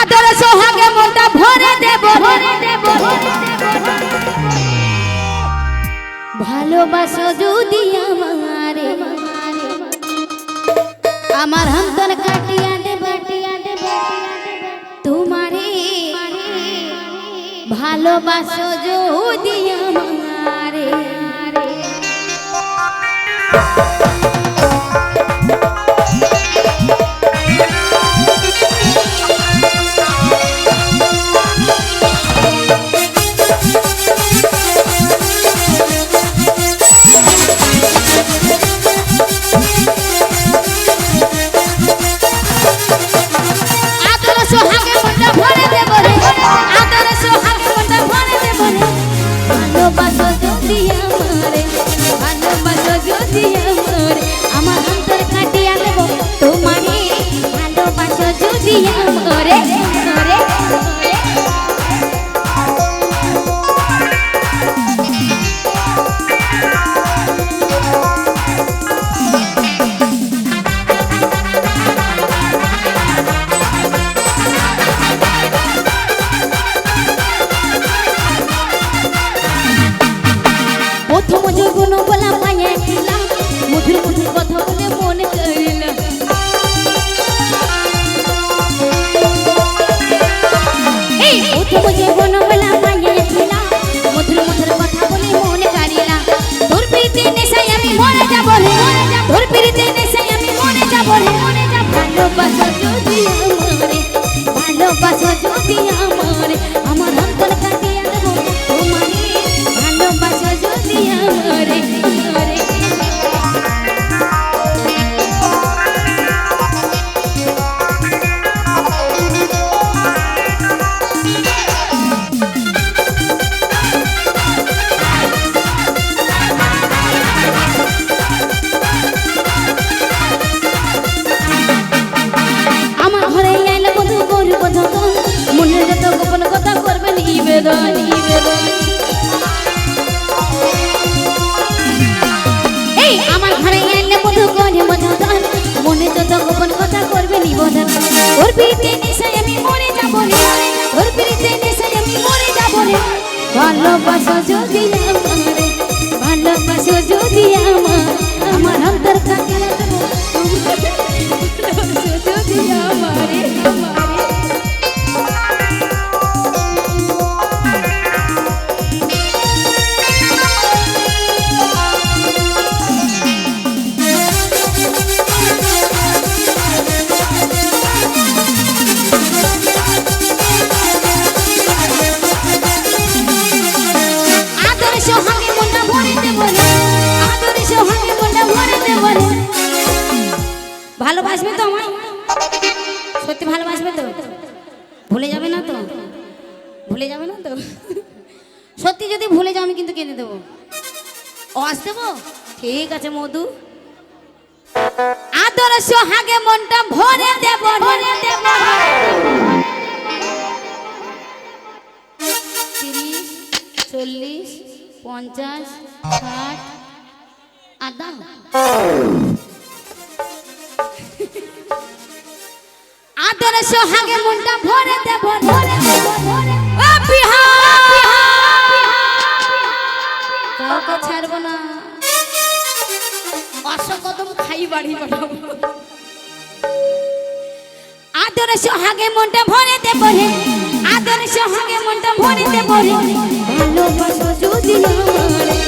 আদর সোহাগে মনটা ভরে দেব। ভালোবাসো যদি আমারে। আমার অন্তর কাটিয়া দে বাটিয়া দে তোমারে ভালোবাসো যদি আমারে। আদর মরে যাব রে তোর প্রীতি নেশায় আমি মরে যাব রে। ভালোবাসো যদি আমার ঘরে আইলে বধু করে যতন মনে যত গোপন কথা করবে নিবেদন। ওর ভালোবাসবে তো আমায়? সত্যি ভালোবাসবে তো? ভুলে যাবে না তো? ভুলে যাবে না তো? সত্যি যদি ভুলে যাও, আমি কিন্তু কিনে দেবো। আস দেবো? ঠিক আছে, মধু। আদর সোহাগে মনটা ভরে দেব ভরে দেব তিরিশ, চল্লিশ, পঞ্চাশ, ষাট। আদা আদর সোহাগে মনটা ভরে দেব ভরে দেব ভরে ও বিহার! কাউকে ছাড়বো না। অসকদম খাই বাড়ি পাঠাবো আদর সোহাগে মনটা ভরে দেব রে আদর সোহাগে মনটা ভরে দেব রে ভালোবাসো যদি আমারে